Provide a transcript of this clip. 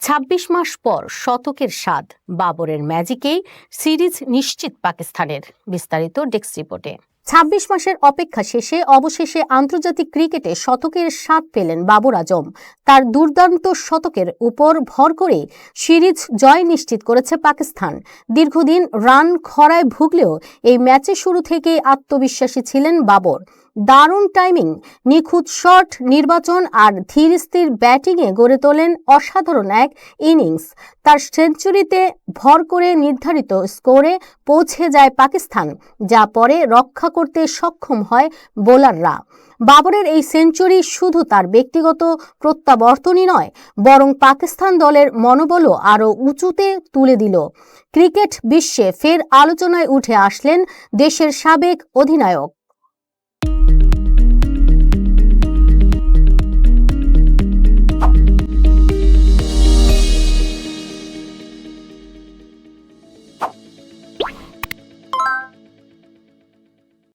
২৬ মাস পর শতকের স্বাদ বাবরের ম্যাজিকেই সিরিজ নিশ্চিত পাকিস্তানের বিস্তারিত ডেস্ক রিপোর্টে। ছাব্বিশ মাসের অপেক্ষা শেষে অবশেষে আন্তর্জাতিক ক্রিকেটে শতকের স্বাদ পেলেন বাবর আজম। তার দুর্দান্ত শতকের উপর ভর করে সিরিজ জয় নিশ্চিত করেছে পাকিস্তান। দীর্ঘদিন রান খরায় ভুগলেও এই ম্যাচে শুরু থেকেই আত্মবিশ্বাসী ছিলেন বাবর। দারুণ টাইমিং নিখুঁত শট নির্বাচন আর ধীর স্থির ব্যাটিংয়ে গড়ে তোলেন অসাধারণ এক ইনিংস তার সেঞ্চুরিতে ভর করে নির্ধারিত স্কোরে পৌঁছে যায় পাকিস্তান, যা পরে রক্ষা করতে সক্ষম হয় বোলাররা। বাবরের এই সেঞ্চুরি শুধু তার ব্যক্তিগত প্রত্যাবর্তনই নয়, বরং পাকিস্তান দলের মনোবলও আরও উঁচুতে তুলে দিল। ক্রিকেট বিশ্বে ফের আলোচনায় উঠে আসলেন দেশের সাবেক অধিনায়ক।